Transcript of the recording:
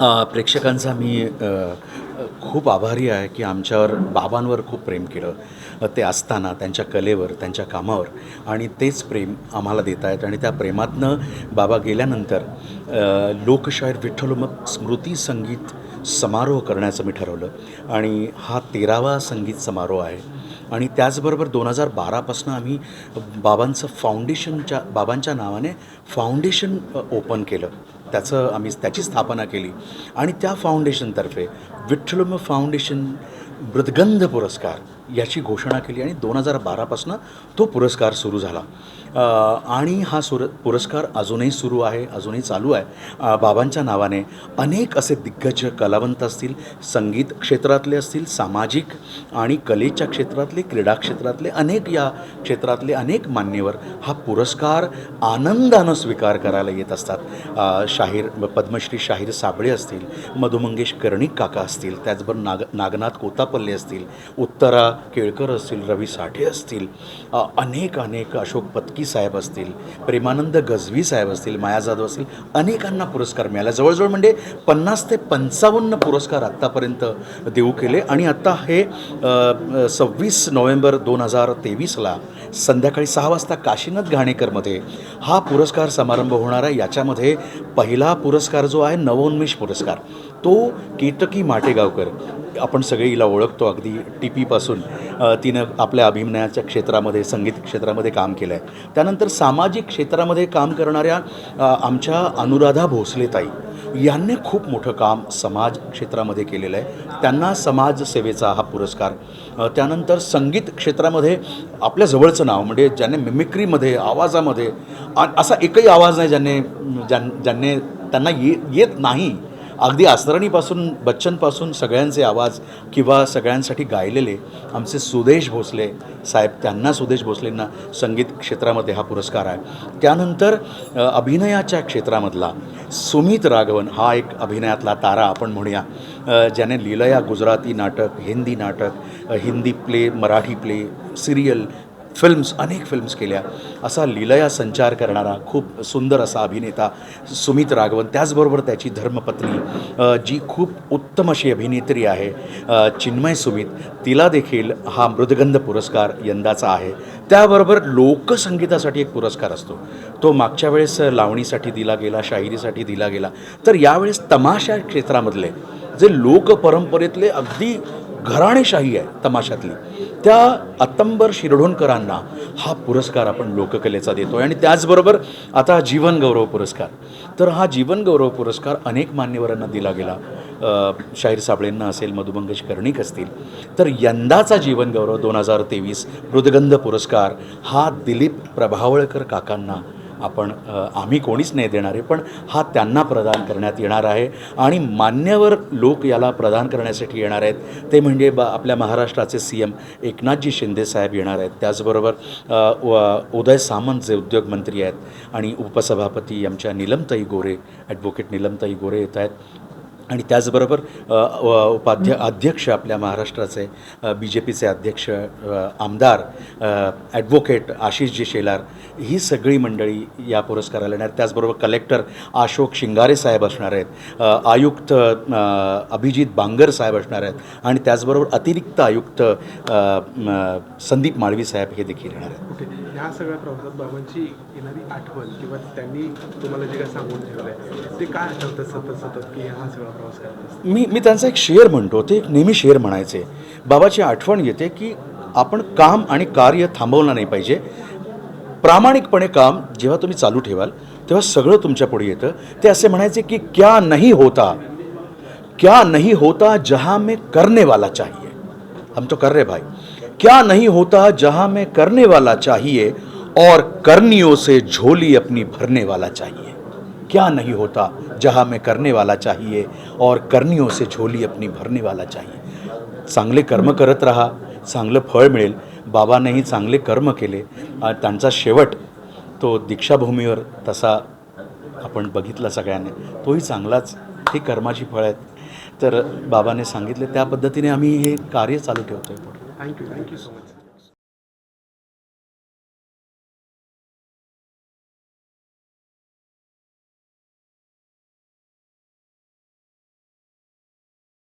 प्रेक्षकांचा मी खूप आभारी आहे की आमच्यावर बाबांवर खूप प्रेम केलं. ते असताना त्यांच्या कलेवर त्यांच्या कामावर. आणि तेच प्रेम आम्हाला देत आहेत. आणि त्या प्रेमातनं बाबा गेल्यानंतर लोकशाहीर विठ्ठलोमक स्मृती संगीत समारोह करण्याचं मी ठरवलं. आणि हा तेरावा संगीत समारोह आहे. आणि त्याचबरोबर दोन हजार बारापासून आम्ही बाबांचं फाउंडेशनच्या बाबांच्या नावाने फाउंडेशन ओपन केलं. त्याचं आम्ही त्याची स्थापना केली. आणि त्या फाउंडेशनतर्फे विठ्ठलम फाउंडेशन मृदगंध पुरस्कार याची घोषणा केली आणि दोन हजार बारापासून तो पुरस्कार सुरू झाला. आणि हा सुर पुरस्कार अजूनही सुरू आहे अजूनही चालू आहे. बाबांच्या नावाने अनेक असे दिग्गज कलावंत असतील संगीत क्षेत्रातले असतील सामाजिक आणि कलेच्या क्षेत्रातले क्रीडा क्षेत्रातले अनेक या क्षेत्रातले अनेक मान्यवर हा पुरस्कार आनंदानं स्वीकार करायला येत असतात. शाहीर पद्मश्री शाहीर साबळे असतील मधुमंगेश कर्णिक काका असतील त्याचबरोबर नाग नागनाथ कोतापल्ले असतील उत्तरा केळकर असतील रवी साठे असतील अनेक अनेक अशोक पत्की साहेब असतील प्रेमानंद गजवी साहेब असतील माया जाधव असतील अनेकांना पुरस्कार मिळाला. जवळजवळ म्हणजे पन्नास ते पंचावन्न पुरस्कार आत्तापर्यंत देऊ केले. आणि आत्ता हे सव्वीस नोव्हेंबर दोन हजार तेवीसला संध्याकाळी सहा वाजता काशीनाथ घाणेकरमध्ये हा पुरस्कार समारंभ होणार आहे. याच्यामध्ये पहिला पुरस्कार जो आहे नवोन्मेष पुरस्कार. तो केतकी माटेगावकर आपण सगळीला ओळखतो अगदी टी पीपासून तिनं आपल्या अभिनयाच्या क्षेत्रामध्ये संगीत क्षेत्रामध्ये काम केलं आहे त्यानंतर सामाजिक क्षेत्रामध्ये काम करणाऱ्या आमच्या अनुराधा भोसलेताई यांनी खूप मोठं काम समाज क्षेत्रामध्ये केलेलं आहे त्यांना समाजसेवेचा हा पुरस्कार त्यानंतर संगीत क्षेत्रामध्ये आपल्या जवळचं नाव म्हणजे ज्याने मिमिक्रीमध्ये आवाजामध्ये असा एकही आवाज नाही ज्याने ज्यां ज्यांनी त्यांना ये येत नाही. अगदी आसरणीपासून बच्चनपासून सगळ्यांचे आवाज किंवा सगळ्यांसाठी गायलेले आमचे सुदेश भोसले साहेब त्यांना सुदेश भोसलेंना संगीत क्षेत्रामध्ये हा पुरस्कार आहे. त्यानंतर अभिनयाच्या क्षेत्रामधला सुमित राघवन हा एक अभिनयातला तारा आपण म्हणूया ज्याने लीलया गुजराती नाटक हिंदी नाटक Hindi play Marathi play serial films अनेक फिल्म्स केल्या. असा लीलया संचार करणारा खूप सुंदर असा अभिनेता सुमित राघवन त्याचबरोबर त्याची धर्मपत्नी जी खूप उत्तम अशी अभिनेत्री आहे चिन्मय सुमित तिला देखील हा मृदगंध पुरस्कार यंदाचा आहे. त्याबरोबर लोकसंगीतासाठी एक पुरस्कार असतो. तो मागच्या वेळेस लावणीसाठी दिला गेला शाहिरीसाठी दिला गेला. तर यावेळेस तमाशा क्षेत्रामधले जे लोकपरंपरेतले अगदी घराणेशाही आहे तमाशातली. त्या अत्तंबर शिरढोणकरांना हा पुरस्कार आपण लोककलेचा देतो आहे आणि त्याचबरोबर आता जीवनगौरव पुरस्कार. तर हा जीवनगौरव पुरस्कार अनेक मान्यवरांना दिला गेला. शाहीर साबळेंना असेल मधुमंगेश कर्णिक असतील. तर यंदाचा जीवनगौरव दोन हजार तेवीस मृदगंध पुरस्कार हा दिलीप प्रभावळकर काकांना आपण आम्ही कोणीच नाही देणारे पण हा त्यांना प्रदान करण्यात येणार आहे. आणि मान्यवर लोक याला प्रदान करण्यासाठी येणार आहेत. ते म्हणजे ब आपल्या महाराष्ट्राचे सी एम एकनाथजी शिंदेसाहेब येणार आहेत. त्याचबरोबर व- उदय सामंत जे उद्योगमंत्री आहेत. आणि उपसभापती आमच्या निलमताई गोरे ॲडव्होकेट निलमताई गोरे येत आहेत. आणि त्याचबरोबर व- उपाध्य अध्यक्ष आपल्या महाराष्ट्राचे बी जे पीचे अध्यक्ष आमदार ॲडव्होकेट आशिषजी शेलार ही सगळी मंडळी या पुरस्काराला येणार. त्याचबरोबर कलेक्टर अशोक शिंगारे साहेब असणार आहेत आयुक्त अभिजित बांगर साहेब असणार आहेत आणि त्याचबरोबर अतिरिक्त आयुक्त संदीप माळवी साहेब हे देखील येणार आहेत. ओके ह्या सगळ्या प्रवासात बाबांची येणारी आठवण किंवा त्यांनी तुम्हाला जे काय सांगून ठेवलं आहे ते काय आठवतं सतत सतत की हा सगळा मी मी त्यांचा एक शेअर म्हणतो ते एक नेहमी शेअर म्हणायचे. बाबाची आठवण येते की आपण काम आणि कार्य थांबवलं नाही पाहिजे. प्रामाणिकपणे काम जेव्हा तुम्ही चालू ठेवाल तेव्हा सगळं तुमच्यापुढे येतं. ते असे म्हणायचे की क्या नहीं होता? क्या नहीं होता जहां में करने वाला चाहिए? हम तो कर रहे भाई. क्या नहीं होता जहाँ में करने वाला चाहिए और करनियों से झोली अपनी भरने वाला चाहिए? क्या नहीं होता जहाँ में करने वाला चाहिए और करनियों से झोली अपनी भरने वाला चाहिए। चांगले कर्म करत राहा चांगलं फळ मिळेल। बाबांनीही चांगले कर्म केले त्यांचा शेवट तो दीक्षाभूमीवर तसा आपण बघितला सगळ्यांनी. तोही चांगलाच ही कर्माची फळ आहेत. तर बाबाने सांगितले त्या पद्धतीने आम्ही हे कार्य चालू ठेवतो आहे थँक्यू थँक्यू सो मच